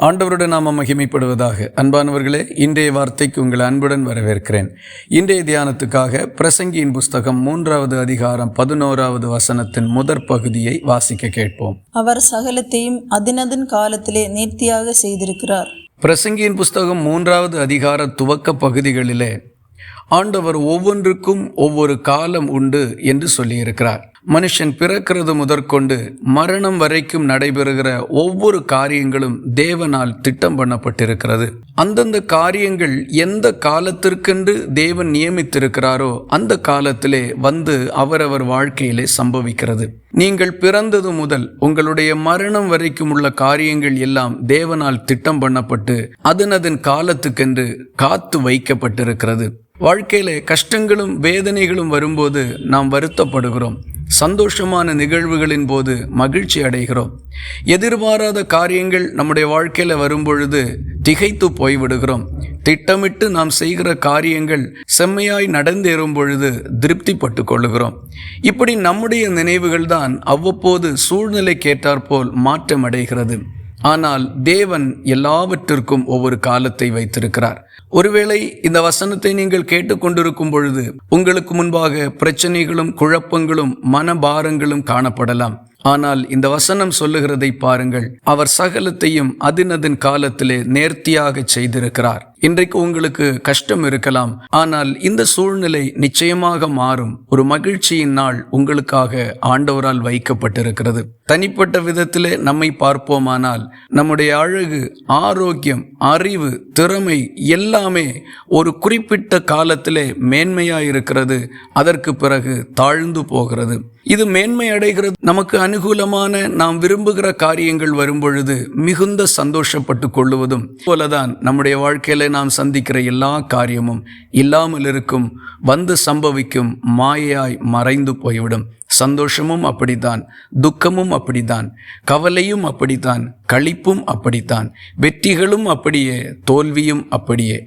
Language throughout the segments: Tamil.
ஆண்டவருடைய நாம மகிமைப்படுவதாக. அன்பானவர்களே இன்றைய வார்த்தைக்கு உங்களை அன்புடன் வரவேற்கிறேன். இன்றைய தியானத்துக்காக பிரசங்கியின் புஸ்தகம் மூன்றாவது அதிகாரம் பதினோராவது வசனத்தின் முதற் பகுதியை வாசிக்க கேட்போம். அவர் சகலத்தையும் அதினதின் காலத்திலே நேர்த்தியாக செய்திருக்கிறார். பிரசங்கியின் புஸ்தகம் மூன்றாவது அதிகார துவக்க பகுதிகளிலே ஆண்டவர் ஒவ்வொன்றுக்கும் ஒவ்வொரு காலம் உண்டு என்று சொல்லியிருக்கிறார். மனுஷன் பிறக்கிறது முதற்கொண்டு மரணம் வரைக்கும் நடைபெறுகிற ஒவ்வொரு காரியங்களும் தேவனால் திட்டம் பண்ணப்பட்டிருக்கிறது. அந்தந்த காரியங்கள் எந்த காலத்திற்கென்று தேவன் நியமித்திருக்கிறாரோ அந்த காலத்திலே வந்து அவரவர் வாழ்க்கையிலே சம்பவிக்கிறது. நீங்கள் பிறந்தது முதல் உங்களுடைய மரணம் வரைக்கும் உள்ள காரியங்கள் எல்லாம் தேவனால் திட்டம் பண்ணப்பட்டு அதனதன் காலத்துக்கென்று காத்து வைக்கப்பட்டிருக்கிறது. வாழ்க்கையில் கஷ்டங்களும் வேதனைகளும் வரும்போது நாம் வருத்தப்படுகிறோம். சந்தோஷமான நிகழ்வுகளின் போது மகிழ்ச்சி அடைகிறோம். எதிர்பாராத காரியங்கள் நம்முடைய வாழ்க்கையில் வரும்பொழுது திகைத்து போய்விடுகிறோம். திட்டமிட்டு நாம் செய்கிற காரியங்கள் செம்மையாய் நடந்தேறும் பொழுது திருப்திப்பட்டு கொள்ளுகிறோம். இப்படி நம்முடைய நினைவுகள் தான் அவ்வப்போது சூழ்நிலைக்கேற்றாற்போல் மாற்றம் அடைகிறது ஆனால் தேவன் எல்லாவற்றிற்கும் ஒவ்வொரு காலத்தை வைத்திருக்கிறார். ஒருவேளை இந்த வசனத்தை நீங்கள் கேட்டுக்கொண்டிருக்கும் பொழுது உங்களுக்கு முன்பாக பிரச்சனைகளும் குழப்பங்களும் மனபாரங்களும் காணப்படலாம். ஆனால் இந்த வசனம் சொல்லுகிறதை பாருங்கள். அவர் சகலத்தையும் அதினதின் காலத்திலே நேர்த்தியாக செய்திருக்கிறார். இன்றைக்கு உங்களுக்கு கஷ்டம் இருக்கலாம். ஆனால் இந்த சூழ்நிலை நிச்சயமாக மாறும். ஒரு மகிழ்ச்சியின் நாள் உங்களுக்காக ஆண்டவரால் வைக்கப்பட்டிருக்கிறது. தனிப்பட்ட விதத்திலே நம்மை பார்ப்போமானால் நம்முடைய அழகு ஆரோக்கியம் அறிவு திறமை எல்லாமே ஒரு குறிப்பிட்ட காலத்திலே மேன்மையாயிருக்கிறது. அதற்கு பிறகு தாழ்ந்து போகிறது. இது மேன்மை அடைகிறது. நமக்கு அனுகூலமான நாம் விரும்புகிற காரியங்கள் வரும்பொழுது மிகுந்த சந்தோஷப்பட்டு கொள்ளுவதும் போலதான் நம்முடைய வாழ்க்கையில நாம் சந்திக்கிற எல்லா காரியமும் இல்லாமல் இருக்கும் வந்து சம்பவிக்கும் மாயையாய் மறைந்து போய்விடும். சந்தோஷமும் அப்படித்தான் துக்கமும் அப்படித்தான் கவலையும் அப்படித்தான் களிப்பும் அப்படித்தான் வெற்றிகளும் அப்படியே தோல்வியும் அப்படியே.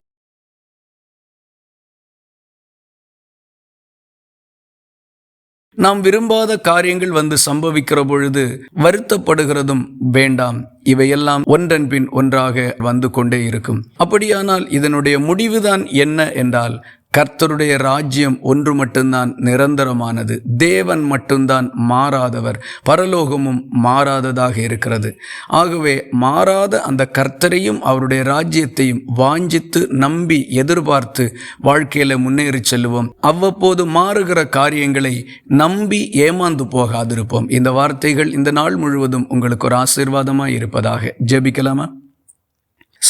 நாம் விரும்பாத காரியங்கள் வந்து சம்பவிக்கிற பொழுது வருத்தப்படுகிறதும் வேண்டாம். இவையெல்லாம் ஒன்றன் பின் ஒன்றாக வந்து கொண்டே இருக்கும். அப்படியானால் இதனுடைய முடிவுதான் என்ன என்றால் கர்த்தருடைய ராஜ்யம் ஒன்று மட்டும்தான் நிரந்தரமானது. தேவன் மட்டும்தான் மாறாதவர். பரலோகமும் மாறாததாக இருக்கிறது. ஆகவே மாறாத அந்த கர்த்தரையும் அவருடைய ராஜ்யத்தையும் வாஞ்சித்து நம்பி எதிர்பார்த்து வாழ்க்கையில முன்னேறி செல்லுவோம். அவ்வப்போது மாறுகிற காரியங்களை நம்பி ஏமாந்து போகாதிருப்போம். இந்த வார்த்தைகள் இந்த நாள் முழுவதும் உங்களுக்கு ஒரு ஆசீர்வாதமாக இருப்பதாக ஜெபிக்கலாமா?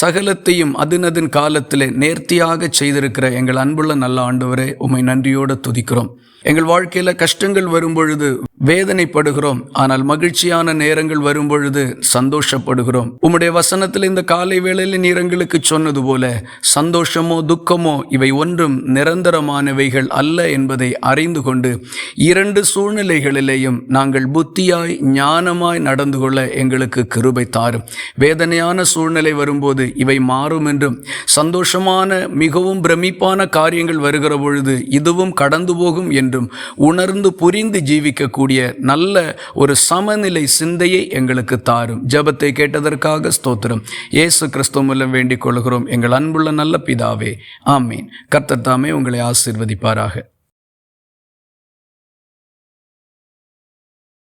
சகலத்தையும் அதினதின் காலத்தில் நேர்த்தியாக செய்திருக்கிற எங்கள் அன்புள்ள நல்ல ஆண்டவரே உம்மை நன்றியோடு துதிக்கிறோம். எங்கள் வாழ்க்கையில் கஷ்டங்கள் வரும்பொழுது வேதனைப்படுகிறோம். ஆனால் மகிழ்ச்சியான நேரங்கள் வரும்பொழுது சந்தோஷப்படுகிறோம். உம்முடைய வசனத்தில் இந்த காலை வேளையில் நீர் எங்களுக்கு சொன்னது போல சந்தோஷமோ துக்கமோ இவை ஒன்றும் நிரந்தரமானவைகள் அல்ல என்பதை அறிந்து கொண்டு இரண்டு சூழ்நிலைகளிலேயும் நாங்கள் புத்தியாய் ஞானமாய் நடந்து கொள்ள எங்களுக்கு கிருபை தாரும். வேதனையான சூழ்நிலை வரும்போது இவை மாறும் என்றும் சந்தோஷமான மிகவும் பிரமிப்பான காரியங்கள் வருகிற பொழுது இதுவும் கடந்து போகும் என்றும் உணர்ந்து புரிந்து ஜீவிக்கக்கூடிய நல்ல ஒரு சமநிலை சிந்தையை எங்களுக்கு தாரும். ஜெபத்தை கேட்டதற்காக ஸ்தோத்திரம். இயேசு கிறிஸ்துவ மூலம் வேண்டிக் கொள்கிறோம். எங்கள் அன்புள்ள நல்ல பிதாவே. ஆமீன். கர்த்தர் தாமே உங்களை ஆசிர்வதிப்பாராக.